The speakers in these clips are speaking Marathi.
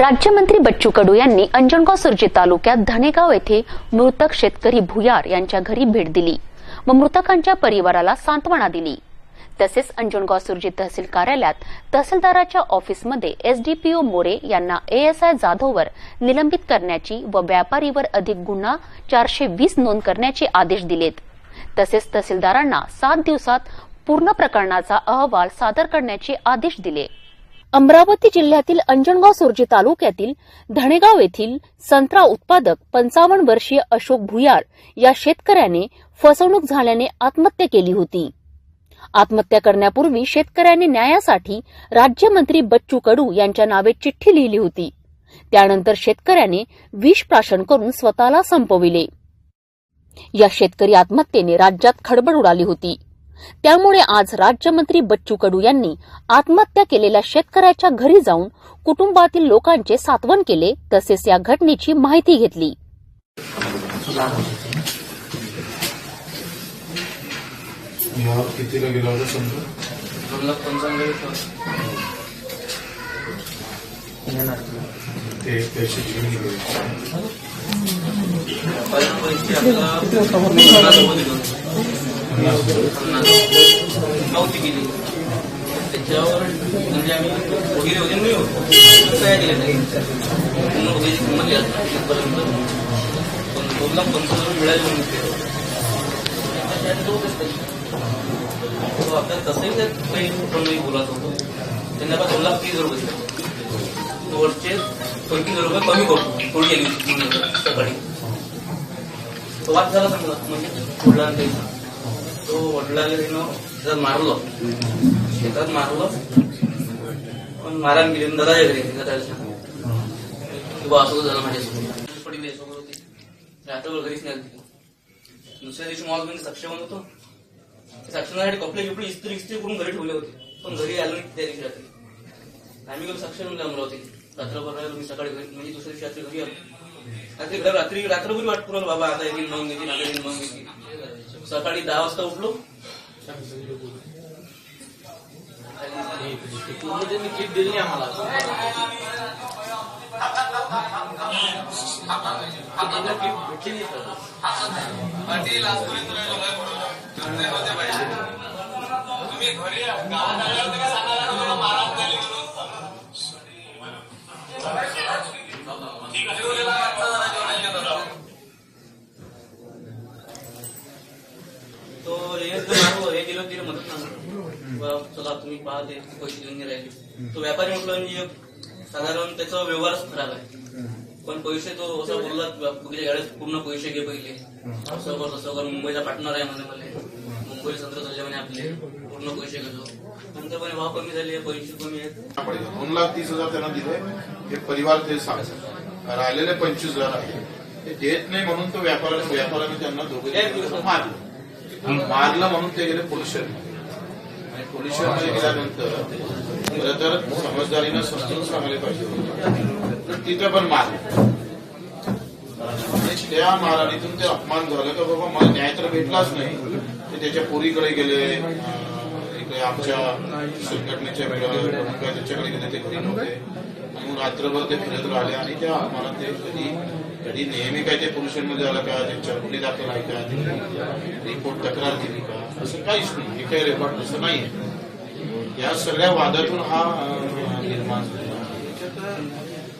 राज्यमंत्री बच्चू कडू यांनी अंजनगाव सुरजी तालुक्यात धनेगाव येथे मृतक शेतकरी भुयार यांच्या घरी भेट दिली. व मृतकांच्या परिवाराला सांत्वना दिली. तसेच अंजनगाव सुरजी तहसील कार्यालयात तहसीलदाराच्या ऑफिसमध्ये एसडीपीओ मोरे यांना एएसआय जाधववर निलंबित करण्याची व व्यापारीवर अधिक गुन्हा चारशे वीस नोंद करण्याचे आदेश दिलेत. तसेच तहसीलदारांना सात दिवसात पूर्ण प्रकरणाचा अहवाल सादर करण्याचे आदेश दिले. अमरावती जिल्ह्यातील अंजनगाव सुरजी तालुक्यातील धणेगाव येथील संत्रा उत्पादक पंचावन्न वर्षीय अशोक भुयार या शेतकऱ्याने फसवणूक झाल्याने आत्महत्या केली होती. आत्महत्या करण्यापूर्वी शेतकऱ्याने न्यायासाठी राज्यमंत्री बच्चू कडू यांच्या नावे चिठ्ठी लिहिली होती. त्यानंतर शेतकऱ्याने विष प्राशन करून स्वतःला संपविले. या शेतकरी आत्महत्येने राज्यात खडबड उडाली होती. त्यामुळे आज राज्यमंत्री बच्चू कडू यांनी आत्महत्या केलेल्या शेतकऱ्याच्या घरी जाऊन कुटुंबातील लोकांचे सात्वन केले तसेच या घटनेची माहिती घेतली. ते पैसे गेली रुपये त्याच्यावर म्हणजे आम्ही वगैरे वगैरे मिळू काय नाही पूर्ण वगैरे पण दोन लाख पंचावन्न रुपये मिळाले म्हणून आपल्याला तसंही त्यात काही कुठं नाही बोलायचं आता दोन लाख तीस रुपये दिले वरचे पंचवीस रुपये कमी करतो थोडी सकाळी म्हणजे तो वाद झाला समजा म्हणजे वडिलांना त्याचा तो वडिलांना त्यानं त्याच्यात मारलं शेतात मारलं पण मारायला गेले दादा घरी दादाच्या किंवा असं झालं माझ्यासोबत पडले सोबत होती. रात्रभर घरीच नाही दुसऱ्या दिवशी मॉलमध्ये सक्षम होतो. ते सक्षमासाठी कपडे कपडे इस्त्री इस्त्री करून घरी ठेवले होते. पण घरी आलो नाही त्या दिवशी रात्री. आम्ही गेलो सक्षम अमरावती रात्रभर मी सकाळी घरी म्हणजे दुसऱ्या दिवशी रात्री घरी आलो. रात्री घर रात्री रात्रभरी वाट पुरवलं बाबा आता येतील मग येतील आता येतील मग येतील. सकाळी दहा वाजता उठलो. पूर्ण त्यांनी किट दिली आम्हाला त्यांना किट भेटली नाही तुम्ही घरी ते पैसे देऊन राहिले तो व्यापारी म्हटलं म्हणजे साधारण त्याचा व्यवहारच खराब आहे. पण पैसे तो असं बोलला पुढच्या गाड्यात पूर्ण पैसे घे पहिले. असं कर तसं कर मुंबईचा पार्टनर आहे म्हणे मला. मुंबई संत्र चालले म्हणे आपले. पूर्ण पैसे घेतो. नंतर म्हणे भाव कमी झाले पैसे कमी आहेत. दोन लाख तीस हजार त्यांना दिले. हे परिवार ते सांगतात. राहिलेले पंचवीस हजार आहे. ते देत नाही म्हणून तो व्यापाऱ्याने व्यापाऱ्याने त्यांना दोघे मारलं. मारलं म्हणून ते गेले पोलीस स्टेशन आणि पोलीस गेल्यानंतर खरं तर समजदारीनं समजून सांगायला पाहिजे तर तिथं पण मार म्हणजे त्या माराणीतून ते अपमान झालं का बाबा मला न्याय तर भेटलाच नाही. ते त्याच्या पोरीकडे गेले इकडे आमच्या संघटनेच्या प्रमुख त्याच्याकडे गेले ते घरी नव्हते. आणि मग रात्रभर ते फिरत राहिले आणि त्या अपमानात ते कधी कधी नेहमी काय ते पोल्युशनमध्ये आला का त्यांच्या गुन्हे दाखल आहे का रिपोर्ट तक्रार दिली का असं काहीच नाही हे काही रेकॉर्ड तसं नाही आहे या सगळ्या वादातून हा निर्माण झाला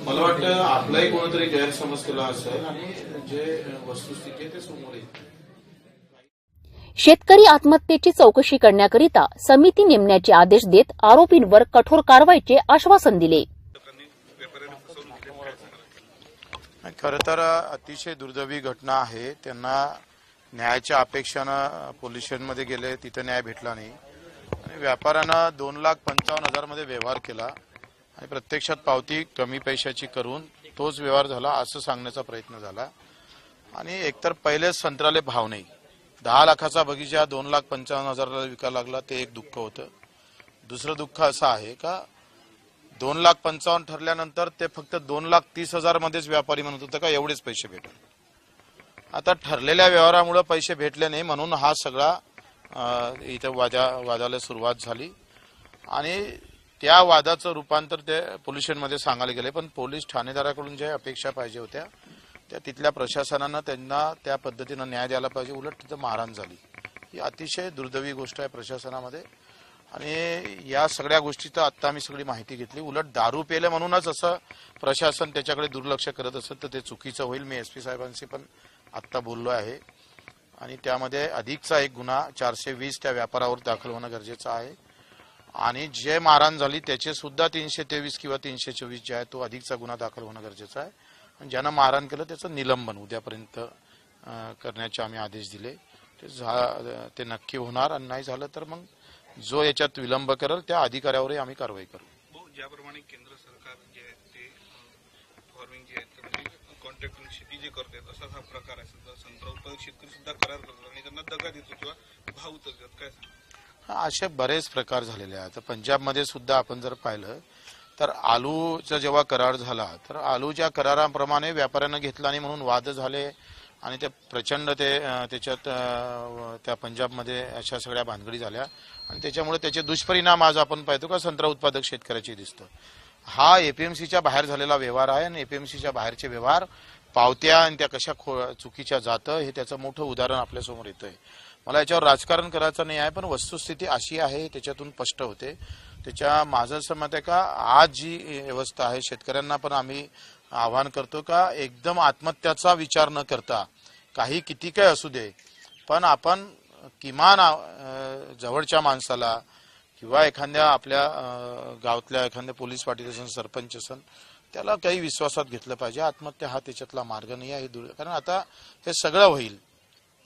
मला वाटतं आपलाही कोणतरी गैरसमज केला असेल आणि जे वस्तुस्थिती आहे ते समोर येईल. शेतकरी आत्महत्येची चौकशी करण्याकरिता समिती नेमण्याचे आदेश देत आरोपींवर कठोर कारवाईचे आश्वासन दिले. खरं तर अतिशय दुर्दैवी घटना आहे. त्यांना न्यायाच्या अपेक्षानं पोलीस स्टेशनमध्ये गेले तिथं न्याय भेटला नाही. आणि व्यापाऱ्यानं दोन लाख पंचावन्न हजारमध्ये व्यवहार केला. आणि प्रत्यक्षात पावती कमी पैशाची करून तोच व्यवहार झाला असं सांगण्याचा प्रयत्न झाला. आणि एकतर पहिलेच संत्राले भाव नाही. दहा लाखाचा बगीचा दोन लाख पंचावन्न हजाराला विकायला लागला ते एक दुःख होतं. दुसरं दुःख असं आहे का दोन लाख पंचावन्न ठरल्यानंतर ते फक्त दोन लाख तीस हजार मध्येच व्यापारी म्हणत होतं का एवढेच पैसे भेटले. आता ठरलेल्या व्यवहारामुळे पैसे भेटले नाही म्हणून हा सगळा इथं वादा वादाला सुरुवात झाली. आणि त्या वादाचं रूपांतर ते पोल्युशनमध्ये सांगायला गेले. पण पोलीस ठाणेदाराकडून ज्या अपेक्षा पाहिजे होत्या त्या तिथल्या प्रशासनानं त्यांना त्या पद्धतीनं न्याय द्यायला पाहिजे. उलट तिथं मारहाण झाली. ही अतिशय दुर्दैवी गोष्ट आहे प्रशासनामध्ये. आणि या सगळ्या गोष्टीचं आत्ता आम्ही सगळी माहिती घेतली. उलट दारू पेले म्हणूनच असं प्रशासन त्याच्याकडे दुर्लक्ष करत असेल तर ते चुकीचं होईल. मी एस पी साहेबांशी पण आत्ता बोललो आहे. आणि त्यामध्ये अधिकचा एक गुन्हा चारशे वीस त्या व्यापारावर दाखल होणं गरजेचं आहे. आणि जे मारहाण झाली त्याचे सुद्धा तीनशे तेवीस किंवा तीनशे चोवीस जे आहे तो अधिकचा गुन्हा दाखल होणं गरजेचं आहे. आणि ज्यानं मारहाण केलं त्याचं निलंबन उद्यापर्यंत करण्याचे आम्ही आदेश दिले. ते झा ते नक्की होणार. आणि नाही झालं तर मग जो याच्यात विलंब करेल त्या अधिकाऱ्यावरही आम्ही कारवाई करू. ज्याप्रमाणे केंद्र सरकार जे आहे ते फार्मिंग जे आहे ते म्हणजे कॉन्ट्रॅक्ट शेती जे करते तसाच हा प्रकार आहे समजा. संत्रा उत्पादक शेतकरी सुद्धा करार करतात आणि त्यांना दगा देतो किंवा भाव उतरतात काय? हा, असे बरेच प्रकार झालेले आहेत. पंजाबमध्ये सुद्धा आपण जर पाहिलं तर आलूचा जेव्हा करार झाला तर आलूच्या कराराप्रमाणे व्यापाऱ्यानं घेतला आणि म्हणून वाद झाले आणि ते प्रचंड ते त्याच्यात त्या पंजाबमध्ये अशा सगळ्या भानगडी झाल्या. आणि त्याच्यामुळे त्याचे दुष्परिणाम आज आपण पाहतो का संत्रा उत्पादक शेतकऱ्याची दिसतं. हा एपीएमसीच्या बाहेर झालेला व्यवहार आहे आणि एपीएमसीच्या बाहेरचे व्यवहार पावत्या आणि त्या कशा खो चुकीच्या जातं हे त्याचं मोठं उदाहरण आपल्यासमोर येतंय. मला याच्यावर राजकारण करायचं नाही आहे पण वस्तुस्थिती अशी आहे त्याच्यातून स्पष्ट होते. त्याच्या माझं असं मत आहे का? आज जी व्यवस्था आहे शेतकऱ्यांना पण आम्ही आवाहन करतो का? एकदम आत्महत्याचा विचार न करता. काही किती काय असू दे. पण आपण किमान जवळच्या माणसाला किंवा एखाद्या आपल्या गावातल्या एखाद्या पोलीस पाटील असन सरपंच असन त्याला काही विश्वासात घेतलं पाहिजे. आत्महत्या हा त्याच्यातला मार्ग नाही आहे. हे दूर कारण आता हे सगळं होईल.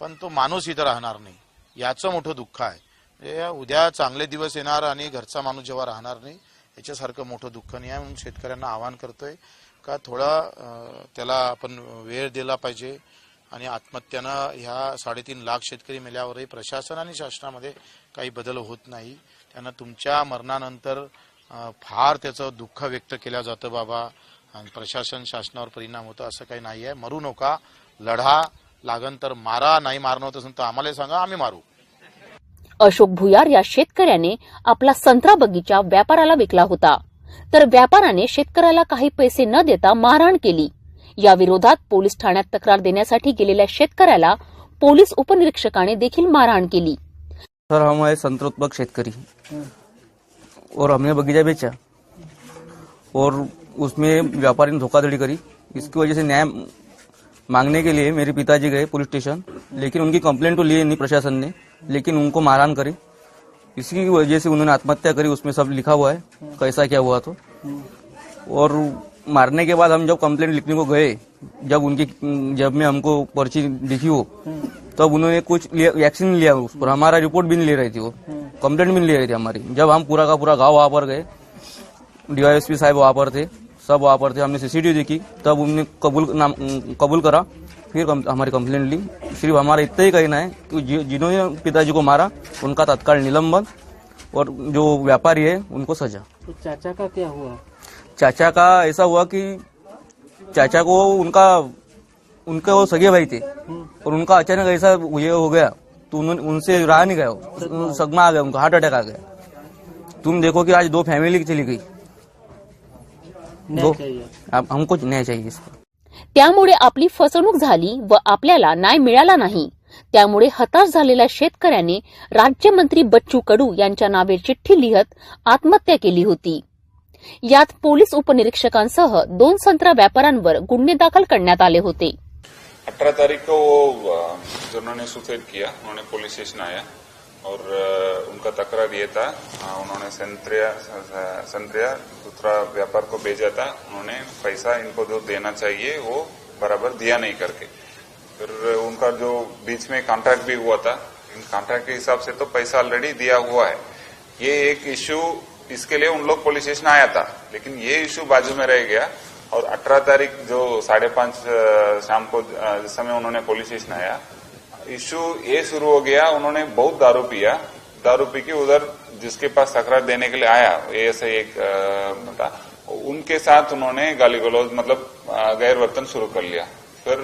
पण तो माणूस इथं राहणार नाही. याचं मोठं दुःख आहे. म्हणजे उद्या चांगले दिवस येणार आणि घरचा माणूस जेव्हा राहणार नाही याच्यासारखं मोठं दुःख नाही आहे. म्हणून शेतकऱ्यांना आवाहन करतोय का थोडा त्याला आपण वेळ दिला पाहिजे आणि आत्महत्यानं ह्या साडेतीन लाख शेतकरी मेल्यावरही प्रशासन आणि शासनामध्ये काही बदल होत नाही. त्यांना तुमच्या मरणानंतर फार त्याचं दुःख व्यक्त केलं जातं बाबा. आणि प्रशासन शासनावर परिणाम होतो असं काही नाही आहे मरू नका. लढा लागन तर मारा नाही मारणं होत असेल तर आम्हाला सांगा आम्ही मारू. अशोक भुयार या शेतकऱ्याने आपला संत्रा बगीचा व्यापाराला विकला होता. तर व्यापाराने शेतकऱ्याला काही पैसे न देता मारहाण केली. या विरोधात पोलीस ठाण्यात तक्रार देण्यासाठी गेलेल्या शेतकऱ्याला पोलीस उपनिरीक्षकाने देखील मारहाण केली. सर हम है संतरोत्पक शेतकरी. और हमने बगीचा बेचा. और उसमें व्यापारी ने धोखाधड़ी करी. इसकी वजह से न्याय मांगने के लिए मेरे पिताजी गए पुलिस स्टेशन लेकिन उनकी कंप्लेंट तो लिए नहीं प्रशासन ने. लेकिन उनको मारहान करी। इसी वजह से उन्होंने आत्महत्या करी उसमें सब लिखा हुआ है कैसा क्या हुआ तो। और मारने के बाद हम जब कंप्लेंट लिखने को गए जब उनकी जब में हमको पर्ची लिखी हो तब उन्होंने कुछ एक्शन नहीं लिया उस पर। हमारा रिपोर्ट भी नहीं ले रही थी वो। कंप्लेंट भी नहीं ले रही थी हमारी। जब हम पूरा का पूरा गांव वहां पर गए डीवाईएसपी साहब वहां पर थे सब वहां पर थे हमने सीसीटीवी देखी तब उन्होंने कबूल नाम कबूल करा। फिर हमारी कंप्लेंट ली। सिर्फ़ हमारा इतना ही कहना है कि जिन्होंने पिताजी को मारा उनका तत्काल निलंबन और जो व्यापारी है उनको सजा। तो चाचा का क्या हुआ? चाचा का ऐसा हुआ कि चाचा को उनका उनके वो सगे भाई थे और उनका अचानक ऐसा ये हो गया तो उन्होंने उनसे रहा नहीं गया। वो। सदमा आ गया उनका हार्ट अटैक आ गया। तुम देखो कि आज दो फैमिली चली गई। दो हमको न्याय चाहिए इसका। त्यामुळे आपली फसवणूक झाली व आपल्याला न्याय मिळाला नाही. त्यामुळे हताश झालेल्या शेतकऱ्याने राज्यमंत्री बच्चू कडू यांच्या नावे चिठ्ठी लिहत आत्महत्या केली होती. यात पोलीस उपनिरीक्षकांसह दोन संत्रा व्यापाऱ्यांवर गुन्हे दाखल करण्यात आले होते. अठारह तारीख को वो जिन्होंने सुसाइड किया उन्होंने पुलिस स्टेशन आया और उनका तकरार ये था उन्होंने संतरिया संतरिया, दूसरा व्यापार को भेजा था, उन्होंने पैसा इनको जो देना चाहिए, वो बराबर दिया नहीं करके। फिर उनका जो बीच में कॉन्ट्रैक्ट भी हुआ था, इन कॉन्ट्रैक्ट के हिसाब से तो पैसा ऑलरेडी दिया हुआ है। ये एक इश्यू इसके लिए उन लोग पुलिस स्टेशन आया था, लेकिन ये इश्यू बाजू में रह गया। और 18 तारीख जो साढ़े पाँच शाम को जिस समय उन्होंने पुलिस स्टेशन आया इश्यू ये शुरू हो गया उन्होंने बहुत दारू पिया। दारू पी के उधर जिसके पास तकरार देने के लिए आया ऐसे एक अ, उनके साथ उन्होंने गाली गलौज मतलब गैर वर्तन शुरू कर लिया। फिर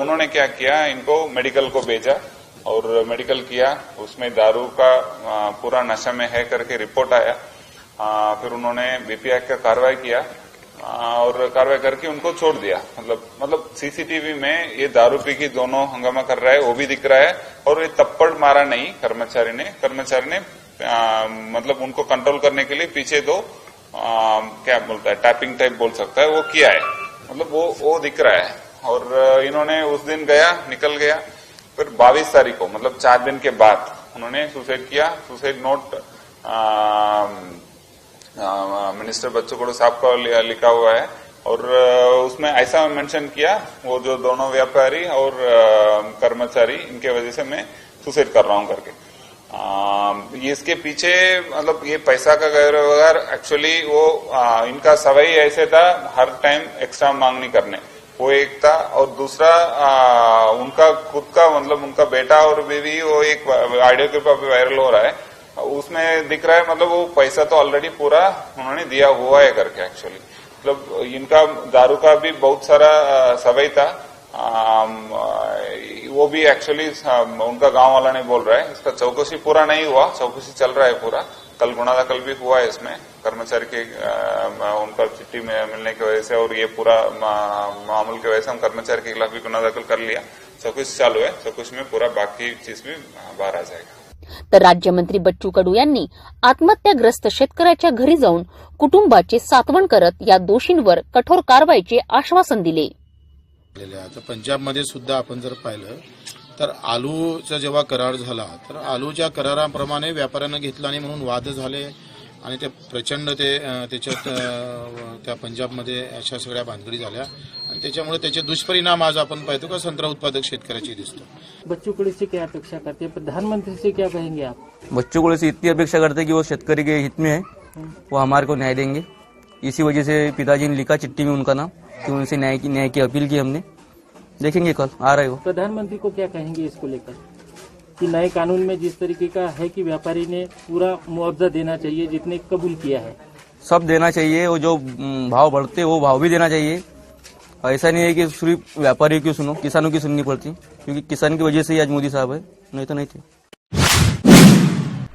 उन्होंने क्या किया इनको मेडिकल को भेजा और मेडिकल किया। उसमें दारू का पूरा नशा में है करके रिपोर्ट आया। आ, फिर उन्होंने बीपी एक्ट का कार्रवाई किया। और कार्रवाई करके उनको छोड़ दिया। मतलब मतलब सीसीटीवी में ये दारू पी की दोनों हंगामा कर रहा है वो भी दिख रहा है और ये तप्पड़ मारा नहीं कर्मचारी ने। कर्मचारी ने आ, मतलब उनको कंट्रोल करने के लिए पीछे दो आ, क्या बोलता है टैपिंग टाइप बोल सकता है वो किया है। मतलब वो वो दिख रहा है। और इन्होंने उस दिन गया निकल गया फिर 22 तारीख को मतलब चार दिन के बाद उन्होंने सुसाइड किया। सुसाइड नोट मिनिस्टर बच्चों को साहब का लिखा हुआ है। और उसमें ऐसा मेंशन किया वो जो दोनों व्यापारी और कर्मचारी इनके वजह से मैं सुसाइड कर रहा हूँ करके। ये इसके पीछे मतलब ये पैसा का गैरव्यवहार एक्चुअली वो आ, इनका सवई ऐसे था हर टाइम एक्स्ट्रा मांगनी करने। वो एक था और दूसरा आ, उनका खुद का मतलब उनका बेटा और बीवी वो एक ऑडियो क्लिप अभी वायरल हो रहा है। उसमें दिख रहा है मतलब वो पैसा तो ऑलरेडी पूरा उन्होंने दिया हुआ है करके एक्चुअली मतलब इनका, दारू का भी बहुत सारा सवई था। वो भी एक्चुअली उनका गाँव वाला नहीं बोल रहा है, इसका चौकसी पूरा नहीं हुआ, चौकसी चल रहा है पूरा। कल गुना दाखिल भी हुआ है इसमें, कर्मचारी के उनका चिट्ठी में मिलने की वजह से और ये पूरा मामूल की वजह से हम कर्मचारी के खिलाफ भी गुना दाखिल कर लिया। चौकसी चालू है, चौकसी में पूरा बाकी चीज़ भी बाहर आ जाएगा। तर राज्यमंत्री बच्चू कडू यांनी आत्महत्याग्रस्त शेतकऱ्याच्या घरी जाऊन कुटुंबाची सातवण करत या दोषींवर कठोर कारवाईचे आश्वासन दिले. आता पंजाबमध्ये सुद्धा आपण जर पाहिलं तर आलूचा जेव्हा करार झाला तर आलूच्या कराराप्रमाणे व्यापाऱ्यानं घेतला नाही म्हणून वाद झाले. आणि ते प्रचंड ते त्याच्यात त्या पंजाबमध्ये अशा सगळ्या भानगडी झाल्या. आणि त्याच्यामुळे त्याचे दुष्परिणाम आज आपण पाहतो का संत्रा उत्पादक शेतकऱ्याचे दिसतो. बच्चू कडू से क्या अपेक्षा करते? हैं प्रधानमंत्री से क्या कहेंगे आप बच्चों को से इतनी अपेक्षा करते हैं कि वो शेतकरी के हित में है. वो हमारे को न्याय देंगे. इसी वजह से पिताजी ने लिखा चिट्ठी में उनका नाम कि उनसे न्याय की न्याय की अपील की हमने. देखेंगे कल आ रहे हो. प्रधानमंत्री को क्या कहेंगे इसको लेकर? कि नए कानून में जिस तरीके का है कि व्यापारी ने पूरा मुआवजा देना चाहिए जितने कबूल किया है। सब देना चाहिए, वो जो भाव बढ़ते वो भाव भी देना चाहिए। ऐसा नहीं है कि सिर्फ़ व्यापारियों की सुनो, किसानों की सुननी पड़ती, क्योंकि किसान की वजह से ही आज मोदी साहब है, नहीं तो नहीं थे।